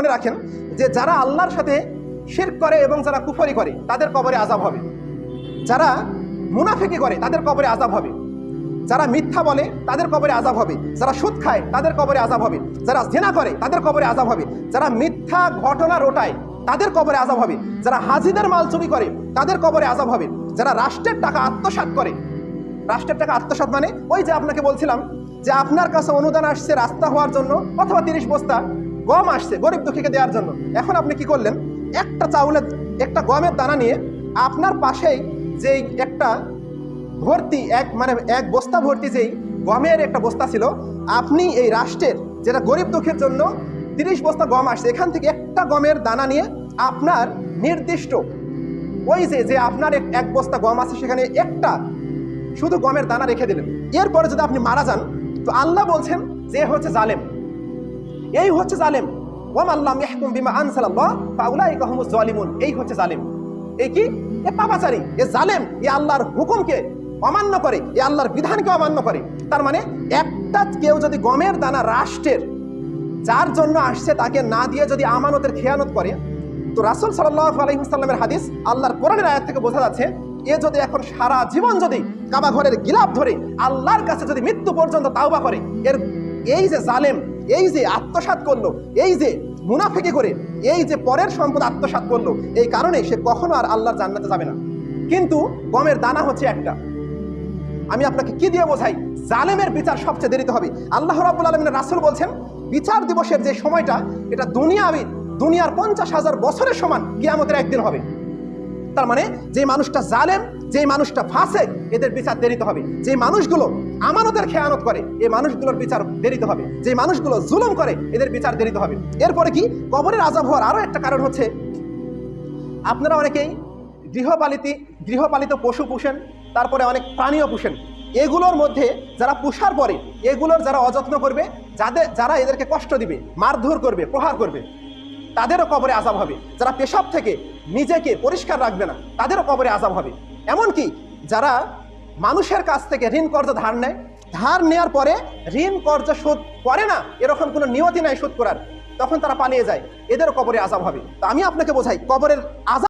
মনে রাখেন যে যারা আল্লাহর সাথে শিরক করে এবং যারা কুফরি করে, তাদের কবরে আজাব হবে। যারা মুনাফিকি করে, তাদের কবরে আজাব হবে। যারা মিথ্যা বলে, তাদের কবরে আজাব হবে। যারা সুদ খায়, তাদের কবরে আজাব হবে। যারা জেনা করে, তাদের কবরে আজাব হবে। যারা মিথ্যা ঘটনা রোটায়, তাদের কবরে আজাব হবে। যারা হাজিদের মাল চুরি করে, তাদের কবরে আজাব হবে। যারা রাষ্ট্রের টাকা আত্মসাৎ করে, রাষ্ট্রের টাকা আত্মসাৎ মানে ওই যে আপনাকে বলছিলাম যে আপনার কাছে অনুদান আসছে রাস্তা হওয়ার জন্য অথবা তিরিশ বস্তা। গম আসছে গরিব দুঃখীকে দেওয়ার জন্য। এখন আপনি কি করলেন? একটা চাউলের একটা গমের দানা নিয়ে আপনার পাশেই যেই একটা ভর্তি, এক মানে এক বস্তা ভর্তি যেই গমের একটা বস্তা ছিল, আপনি এই রাষ্ট্রের যেটা গরিব দুঃখের জন্য তিরিশ বস্তা গম আসছে, এখান থেকে একটা গমের দানা নিয়ে আপনার নির্দিষ্ট ওই যে যে আপনার এক- বস্তা গম আছে, সেখানে একটা শুধু গমের দানা রেখে দিলেন। এরপরে যদি আপনি মারা যান, তো আল্লাহ বলছেন যে হচ্ছে জালেম। এই হচ্ছে জালেম। ওয়াম আল্লাহ ইয়াহকুম বিমা আনসালাল্লাহ, ফাউলাইকা হুমুজ জালিমুন। এই হচ্ছে জালেম। এই কি? এ পাপাচারী, এ জালেম, এ আল্লাহর হুকুমকে অমান্য করে, এ আল্লাহর বিধানকে অমান্য করে। তার মানে একটা কেউ যদি গমের দানা রাষ্ট্রের, যার জন্য আসছে তাকে না দিয়ে যদি আমানতের খেয়ানত করে, তো রাসুল সাল্লাহ আলহিমসাল্লামের হাদিস আল্লাহর কোরআনের আয়াত থেকে বোঝা যাচ্ছে, এ যদি এখন সারা জীবন যদি কাবা ঘরের গিলাপ ধরে আল্লাহর কাছে যদি মৃত্যু পর্যন্ত তাওবা করে, এর এই যে জালেম এই যে আত্মসাৎ করল, এই যে মুনাফিকি করে, এই যে পরের সম্পদ আত্মসাৎ করল, এই কারণে সে কখনো আর আল্লাহর জান্নাতে যাবে না। কিন্তু গমের দানা হচ্ছে একটা। আমি আপনাকে কি দিয়ে বোঝাই? জালেমের বিচার সবচেয়ে দেরিতে হবে। আল্লাহ রাবুল আলমিনের রাসুল বলছেন, বিচার দিবসের যে সময়টা, এটা দুনিয়াবি, দুনিয়ার পঞ্চাশ হাজার বছরের সমান কিয়ামতের একদিন হবে। তার মানে যে মানুষটা জালেম, যে মানুষটা ফাঁসে এদের বিচার দেরিতে হবে। যে মানুষগুলো আমানতের খেয়ানত করে এই মানুষগুলোর বিচার দেরিতে হবে। যে মানুষগুলো জুলুম করে, এদের বিচার দেরিতে হবে। এরপরে কি? কবরের আজাব হওয়ার আরও একটা কারণ হচ্ছে, আপনারা অনেকেই গৃহপালিত গৃহপালিত পশু পুষেন, তারপরে অনেক প্রাণীও পুষেন। এগুলোর মধ্যে যারা পুষার পরে, এগুলোর যারা অযত্ন করবে, যাদের, যারা এদেরকে কষ্ট দিবে, মারধর করবে, প্রহার করবে, তাদেরও কবরে আজাব হবে। যারা পেশাব থেকে নিজেকে পরিষ্কার রাখবে না তাদেরও কবরে আজাব হবে। এমনকি যারা মানুষের কাছ থেকে ঋণ কর্জ ধার নেয়, ধার নেওয়ার পরে ঋণ কর্জ শোধ করে না, এরকম কোনো নিয়তি নাই শোধ করার। তখন তারা পালিয়ে যায়, এদের কবরে আজাব হবে। তো আমি আপনাকে বোঝাই, কবরের আজাব